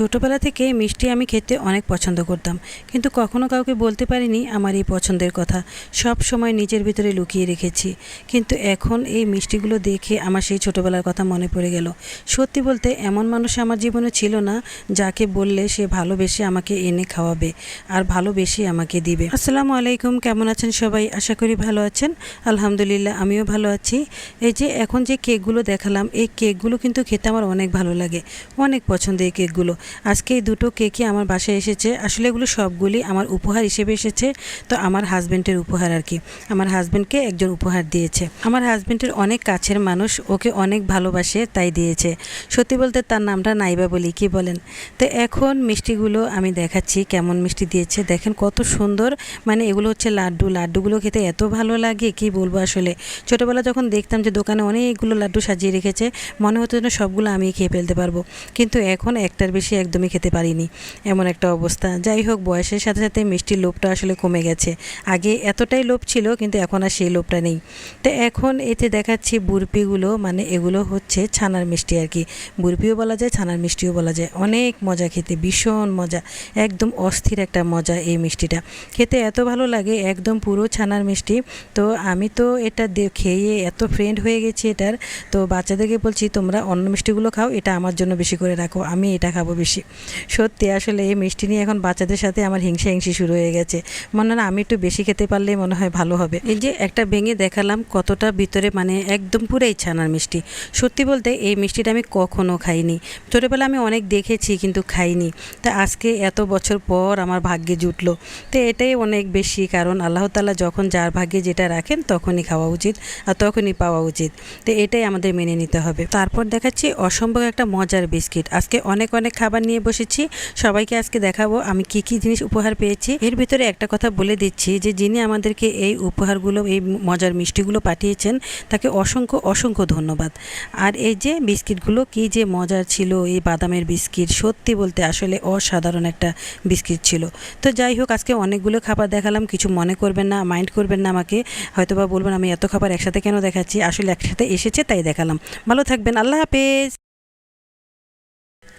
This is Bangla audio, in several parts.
ছোটোবেলা থেকে মিষ্টি আমি খেতে অনেক পছন্দ করতাম, কিন্তু কখনো কাউকে বলতে পারিনি আমার এই পছন্দের কথা। সব সময় নিজের ভিতরে লুকিয়ে রেখেছি, কিন্তু এখন এই মিষ্টিগুলো দেখে আমার সেই ছোটোবেলার কথা মনে পড়ে গেল। সত্যি বলতে এমন মানুষ আমার জীবনে ছিল না, যাকে বললে সে ভালোবেসে আমাকে এনে খাওয়াবে আর ভালোবেসে আমাকে দিবে। আসসালামু আলাইকুম, কেমন আছেন সবাই? আশা করি ভালো আছেন। আলহামদুলিল্লাহ, আমিও ভালো আছি। এই যে এখন যে কেকগুলো দেখালাম, এই কেকগুলো কিন্তু খেতে আমার অনেক ভালো লাগে, অনেক পছন্দ এই কেকগুলো। আজকে এই দুটো কেকই আমার বাসায় এসেছে। আসলে এগুলো সবগুলি আমার উপহার হিসেবে এসেছে। তো আমার হাজব্যান্ডের উপহার আর কি। আমার হাজব্যান্ডকে একজন উপহার দিয়েছে। আমার হাজব্যান্ডের অনেক কাছের মানুষ, ওকে অনেক ভালোবাসে, তাই দিয়েছে। সত্যি বলতে তার নামটা নাইবা বলি, কি বলেন? তো এখন মিষ্টিগুলো আমি দেখাচ্ছি, কেমন মিষ্টি দিয়েছে। দেখেন কত সুন্দর। মানে এগুলো হচ্ছে লাড্ডু। লাড্ডুগুলো খেতে এত ভালো লাগে, কি বলব আসলে? ছোটোবেলা যখন দেখতাম যে দোকানে অনেকগুলো লাড্ডু সাজিয়ে রেখেছে, মনে হতো যেন সবগুলো আমি খেয়ে ফেলতে পারব। কিন্তু এখন একটার বেশি একদমই খেতে পারিনি। এমন একটা অবস্থা। যাই হোক, বয়সের সাথে সাথে মিষ্টির লোভটা আসলে কমে গেছে। আগে এতটাই লোভ ছিল, কিন্তু এখন আর সেই লোভটা নেই। তো এখন এতে দেখাচ্ছি বুরপিগুলো মানে এগুলো হচ্ছে ছানার মিষ্টি আর কি। বুরপিও বলা যায়, ছানার মিষ্টিও বলা যায়। অনেক মজা খেতে, ভীষণ মজা। একদম অস্থির একটা মজা এই মিষ্টিটা। খেতে এত ভালো লাগে, একদম পুরো ছানার মিষ্টি। তো আমি তো এটা খেয়ে এত ফ্রেন্ড হয়ে গেছি এটার। তো বাচ্চাদেরকে বলছি, তোমরা অন্য মিষ্টিগুলো খাও, এটা আমার জন্য বেশি করে রাখো। আমি এটা খাব বেশি। সত্যি, আসলে এই মিষ্টি নিয়ে এখন বাচ্চাদের সাথে আমার হিংসা হিংসি শুরু হয়ে গেছে। মনে হয় আমি একটু বেশি খেতে পারলেই মনে হয় ভালো হবে। এই যে একটা ভেঙে দেখালাম, কতটা ভিতরে মানে একদম পুরাই ছানার মিষ্টি। সত্যি বলতে, এই মিষ্টিটা আমি কখনো খাইনি। ছোটোবেলা আমি অনেক দেখেছি, কিন্তু খাইনি। তা আজকে এত বছর পর আমার ভাগ্যে জুটলো। তো এটাই অনেক বেশি, কারণ আল্লাহ তালা যখন যার ভাগ্যে যেটা রাখেন, তখনই খাওয়া উচিত আর তখনই পাওয়া উচিত। তো এটাই আমাদের মেনে নিতে হবে। তারপর দেখাচ্ছি অসম্ভব একটা মজার বিস্কিট। আজকে অনেক অনেক খাবার নিয়ে বসেছি। সবাইকে আজকে দেখাবো আমি কি কি জিনিস উপহার পেয়েছি। এর ভিতরে একটা কথা বলে দিচ্ছি যে, যিনি আমাদেরকে এই উপহারগুলো, এই মজার মিষ্টিগুলো পাঠিয়েছেন, তাকে অসংখ্য অসংখ্য ধন্যবাদ। আর এই যে বিস্কিটগুলো, কি যে মজার ছিল, এই বাদামের বিস্কিট, সত্যি বলতে আসলে অসাধারণ একটা বিস্কিট ছিল। তো যাই হোক, আজকে অনেকগুলো খাবার দেখালাম, কিছু মনে করবেন না, মাইন্ড করবেন না আমাকে। হয়তো বা বলবেন, আমি এত খাবার একসাথে কেন দেখাচ্ছি? আসলে একসাথে এসেছে, তাই দেখালাম। ভালো থাকবেন, আল্লাহ হাফেজ।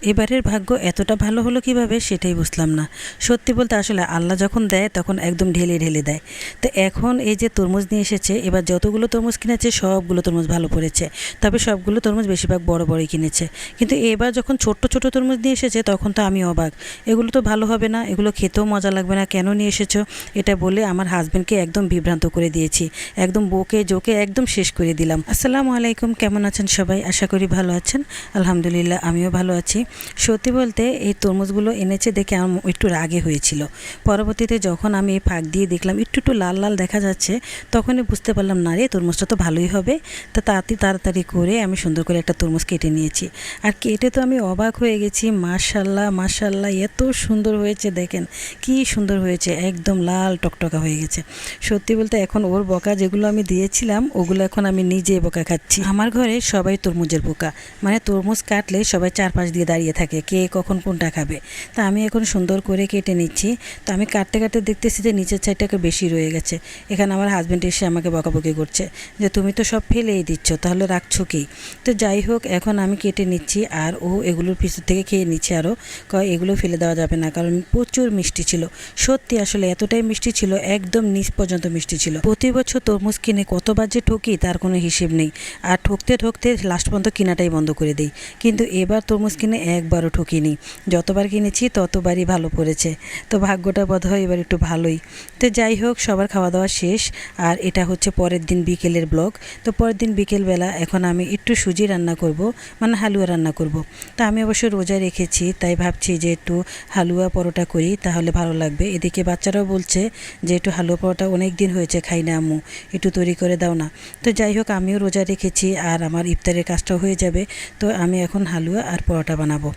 এবারের ভাগ্য এতটা ভালো হলো কীভাবে সেটাই বুঝলাম না। সত্যি বলতে আসলে আল্লাহ যখন দেয়, তখন একদম ঢেলে ঢেলে দেয়। তো এখন এই যে তরমুজ নিয়ে এসেছে, এবার যতগুলো তরমুজ কিনেছে, সবগুলো তরমুজ ভালো পড়েছে। তবে সবগুলো তরমুজ বেশিরভাগ বড় বড়ই কিনেছে। কিন্তু এবার যখন ছোট্ট ছোট তরমুজ নিয়ে এসেছে, তখন তো আমি অবাক। এগুলো তো ভালো হবে না, এগুলো খেতেও মজা লাগবে না, কেন নিয়ে এসেছ? এটা বলে আমার হাজব্যান্ডকে একদম বিভ্রান্ত করে দিয়েছি। একদম বকে জোকে একদম শেষ করে দিলাম। আসসালামু আলাইকুম, কেমন আছেন সবাই? আশা করি ভালো আছেন। আলহামদুলিল্লাহ, আমিও ভালো আছি। সত্যি বলতে এই তরমুজগুলো এনেছে দেখে আমার একটু রাগে হয়েছিল। পরবর্তীতে যখন আমি এই ফাঁক দিয়ে দেখলাম, একটু একটু লাল লাল দেখা যাচ্ছে, তখনই বুঝতে পারলাম, না রে, তরমুজটা তো ভালোই হবে। তা তাড়াতাড়ি তাড়াতাড়ি করে আমি সুন্দর করে একটা তরমুজ কেটে নিয়েছি। আর কেটে তো আমি অবাক হয়ে গেছি, মাশাল্লাহ মাশাল্লাহ, এত সুন্দর হয়েছে দেখেন, কি সুন্দর হয়েছে, একদম লাল টকটকা হয়ে গেছে। সত্যি বলতে এখন ওর বকা যেগুলো আমি দিয়েছিলাম, ওগুলো এখন আমি নিজে বকা খাচ্ছি। আমার ঘরে সবাই তরমুজের বোকা মানে তরমুজ কাটলে সবাই চারপাশ দিয়ে দাঁড়িয়ে থাকে, কে কখন কোনটা খাবে। তা আমি এখন সুন্দর করে কেটে নিচ্ছি। তো আমি কাটতে কাটতে দেখতেছি যে নিচের সাইডটাকে বেশি রয়ে গেছে। এখানে আমার হাজব্যান্ড এসে আমাকে বকাবকি করছে যে, তুমি তো সব ফেলেই দিচ্ছ, তাহলে রাখছো কি? তো যাই হোক, এখন আমি কেটে নিচ্ছি আর ও এগুলোর পিছন থেকে খেয়ে নিচ্ছে আরও কয়, এগুলো ফেলে দেওয়া যাবে না, কারণ প্রচুর মিষ্টি ছিল। সত্যি আসলে এতটাই মিষ্টি ছিল, একদম নিচ পর্যন্ত মিষ্টি ছিল। প্রতি বছর তরমুজ কিনে কতবার যে ঠকি, তার কোনো হিসেব নেই। আর ঠকতে ঠকতে লাস্ট পর্যন্ত কেনাটাই বন্ধ করে দিই। কিন্তু এবার তরমুজ কিনে একবারও ঠকিনি। যতবার কিনেছি ততবারই ভালো পড়েছে। তো ভাগ্যটা বোধ হয় এবার একটু ভালোই। তো যাই হোক, সবার খাওয়া দাওয়া শেষ। আর এটা হচ্ছে পরের দিন বিকেলের ব্লগ। তো পরের দিন বিকেলবেলা এখন আমি একটু সুজি রান্না করব মানে হালুয়া রান্না করব। তা আমি অবশ্য রোজা রেখেছি, তাই ভাবছি যে একটু হালুয়া পরোটা করি, তাহলে ভালো লাগবে। এদিকে বাচ্চারাও বলছে যে একটু হালুয়া পরোটা অনেক দিন হয়েছে, খাই না আম্মু, একটু তৈরি করে দাও না। তো যাই হোক, আমিও রোজা রেখেছি, আর আমার ইফতারের কাজটাও হয়ে যাবে। তো আমি এখন হালুয়া আর পরোটা বানাবো।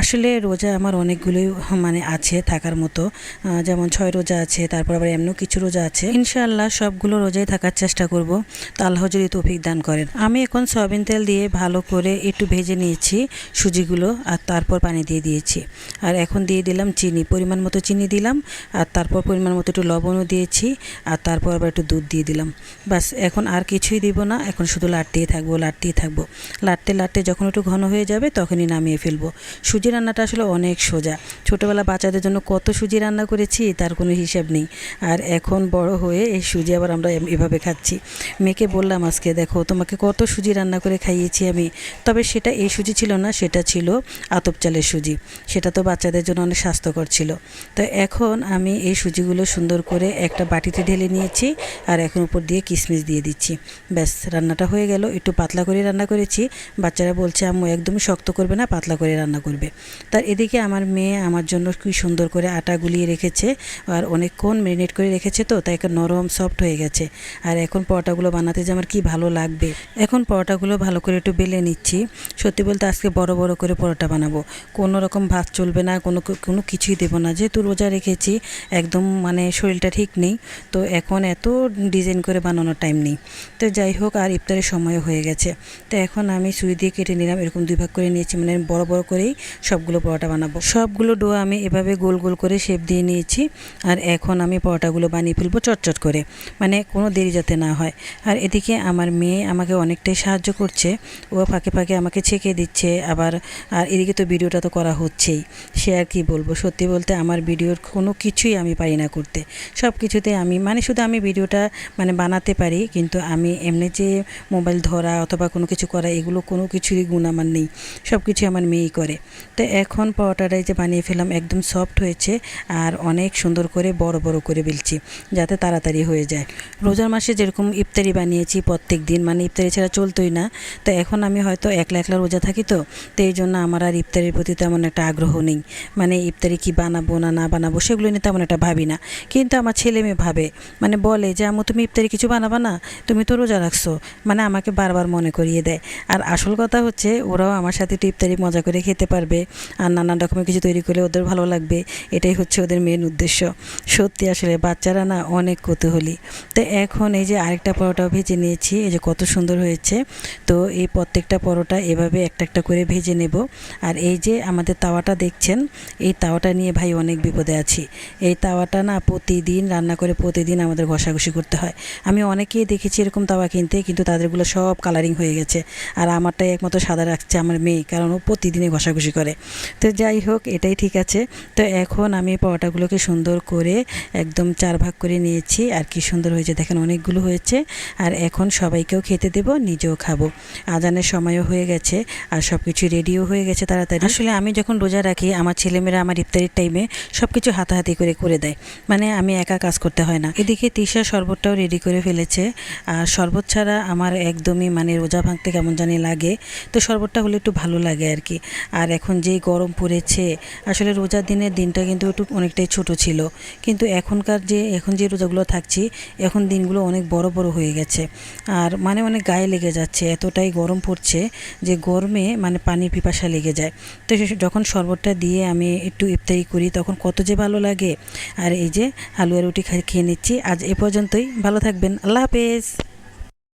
আসলে রোজা আমার অনেকগুলোই মানে আছে থাকার মতো। যেমন ছয় রোজা আছে, তারপর আবার এমনও কিছু রোজা আছে। ইনশাআল্লাহ সবগুলো রোজাই থাকার চেষ্টা করব। তো আল্লাহ যদি তৌফিক দান করেন। আমি এখন সয়াবিন তেল দিয়ে ভালো করে একটু ভেজে নিয়েছি সুজিগুলো, আর তারপর পানি দিয়ে দিয়েছি। আর এখন দিয়ে দিলাম চিনি, পরিমাণ মতো চিনি দিলাম, আর তারপর পরিমাণ মতো একটু লবণও দিয়েছি, আর তারপর আবার একটু দুধ দিয়ে দিলাম। বাস এখন আর কিছুই দিব না, এখন শুধু লাটতেই থাকব লাটতেই থাকব। লাটতে লাটতে যখন একটু ঘন হয়ে যাবে, তখনই নামিয়ে ফেলব। ফেলব। সুজি রান্নাটা আসলে অনেক সোজা। ছোটোবেলা বাচ্চাদের জন্য কত সুজি রান্না করেছি, তার কোনো হিসাব নেই। আর এখন বড় হয়ে এই সুজি আবার আমরা এভাবে খাচ্ছি। মেয়েকে বললাম আজকে, দেখো, তোমাকে কত সুজি রান্না করে খাইয়েছি আমি। তবে সেটা এই সুজি ছিল না, সেটা ছিল আতপ চালের সুজি। সেটা তো বাচ্চাদের জন্য অনেক স্বাস্থ্যকর ছিল। তো এখন আমি এই সুজিগুলো সুন্দর করে একটা বাটিতে ঢেলে নিয়েছি আর এখন উপর দিয়ে কিশমিশ দিয়ে দিচ্ছি। ব্যাস, রান্নাটা হয়ে গেল। একটু পাতলা করে রান্না করেছি। বাচ্চারা বলছে, আম্মু, একদমই শক্ত করবে না, পাতলা করে রান্না করবে। তার এদিকে আমার মেয়ে আমার জন্য কি সুন্দর করে আটা গুলিয়ে রেখেছে আর অনেকক্ষণ মেরিনেট করে রেখেছে তো, তাই একটা নরম সফট হয়ে গেছে। আর এখন পরোটাগুলো বানাতে যে আমার কি ভালো লাগবে। এখন পরোটাগুলো ভালো করে একটু বেলে নিচ্ছি। সত্যি বলতে আজকে বড় বড় করে পরোটা বানাবো। কোনো রকম ভাত চলবে না, কোনো কোনো কিছুই দেবো না। যেহেতু রোজা রেখেছি, একদম মানে শরীরটা ঠিক নেই, তো এখন এত ডিজাইন করে বানানোর টাইম নেই। তো যাই হোক, আর ইফতারের সময় হয়ে গেছে। তো এখন আমি সুই দিয়ে কেটে নিলাম, এরকম দুই ভাগ করে নিয়েছি। মানে বড় বড় করেই সবগুলো পরোটা বানাবো। সবগুলো ডো আমি এভাবে গোল গোল করে শেপ দিয়ে নিয়েছি আর এখন আমি পরোটাগুলো বানিয়ে ফেলব চটচট করে মানে কোনো দেরি যাতে না হয়। আর এদিকে আমার মেয়ে আমাকে অনেকটাই সাহায্য করছে, ও ফাঁকে ফাঁকে আমাকে ছেঁকে দিচ্ছে আবার, আর এদিকে তো ভিডিওটা তো করা হচ্ছেই, সে আর কি বলব? সত্যি বলতে আমার ভিডিওর কোনো কিছুই আমি পারি না করতে। সব কিছুতে আমি মানে শুধু আমি ভিডিওটা মানে বানাতে পারি, কিন্তু আমি এমনি যে মোবাইল ধরা অথবা কোনো কিছু করা, এগুলো কোনো কিছুরই গুণ আমার নেই। সব কিছু আমার মেয়েই করে। তো এখন পরোটাটাই যে বানিয়ে ফেলাম একদম সফট হয়েছে আর অনেক সুন্দর করে বড় বড় করে বেলছি, যাতে তাড়াতাড়ি হয়ে যায়। রোজার মাসে যেরকম ইফতারি বানিয়েছি প্রত্যেক দিন মানে ইফতারি ছাড়া চলতোই না। তো এখন আমি হয়তো একলা একলা রোজা থাকি তো তো এই জন্য আমার আর ইফতারির প্রতি তেমন একটা আগ্রহ নেই। মানে ইফতারি কি বানাবো না না বানাবো সেগুলো নিয়ে তেমন একটা ভাবি না। কিন্তু আমার ছেলে মেয়ে ভাবে মানে বলে যে আমু তুমি ইফতারি কিছু বানাবা না? তুমি তো রোজা রাখছো। মানে আমাকে বারবার মনে করিয়ে দেয়। আর আসল কথা হচ্ছে, ওরাও আমার সাথে একটু ইফতারি মজা করে খেতে পারবে আর নানান রকমের কিছু তৈরি করলে ওদের ভালো লাগবে। এটাই হচ্ছে ওদের মেন উদ্দেশ্য। সত্যি আসলে বাচ্চারা না অনেক কৌতূহলী। তো এখন এই যে আরেকটা পরোটাও ভেজে নিয়েছি, এই যে কত সুন্দর হয়েছে। তো এই প্রত্যেকটা পরোটা এভাবে একটা একটা করে ভেজে নেব। আর এই যে আমাদের তাওয়াটা দেখছেন, এই তাওয়াটা নিয়ে ভাই অনেক বিপদে আছি। এই তাওয়াটা না প্রতিদিন রান্না করে প্রতিদিন আমাদের ঘষাঘষি করতে হয়। আমি অনেকেই দেখেছি এরকম তাওয়া কিনতে, কিন্তু তাদেরগুলো সব কালারিং হয়ে গেছে। আর আমারটাই একমাত্র সাদা রাখছে আমার মেয়ে, কারণ ও প্রতিদিনই ঘষাঘষি করে। তো যাই হোক, এটাই ঠিক আছে। তো এখন আমি পরোটাগুলোকে সুন্দর করে একদম চার ভাগ করে নিয়েছি। আর কি সুন্দর হয়েছে দেখেন, অনেকগুলো হয়েছে। আর এখন সবাইকেও খেতে দেব, নিজেও খাব। আজানের সময়ও হয়ে গেছে, আর সব কিছু রেডিও হয়ে গেছে তাড়াতাড়ি। আসলে আমি যখন রোজা রাখি, আমার ছেলেমেয়েরা আমার ইফতারির টাইমে সব কিছু হাতাহাতি করে করে দেয়। মানে আমি একা কাজ করতে হয় না। এদিকে তিশা শরবতটাও রেডি করে ফেলেছে। আর শরবত ছাড়া আমার একদমই মানে রোজা ভাঙতে কেমন জানি লাগে। তো শরবতটা হলে একটু ভালো লাগে আর কি। আর এখন যেই গরম পড়েছে, আসলে রোজার দিনের দিনটা কিন্তু একটু অনেকটাই ছোট ছিল। কিন্তু এখনকার যে, এখন যে রোজাগুলো থাকছি, এখন দিনগুলো অনেক বড় বড় হয়ে গেছে। আর মানে অনেক গায়ে লেগে যাচ্ছে, এতটাই গরম পড়ছে যে গরমে মানে পানির পিপাসা লেগে যায়। তো যখন শরবতটা দিয়ে আমি একটু ইফতারি করি, তখন কত যে ভালো লাগে। আর এই যে হালুয়া রুটি খেয়ে নিচ্ছি, আজ এ পর্যন্তই, ভালো থাকবেন, আল্লাহ হাফেজ।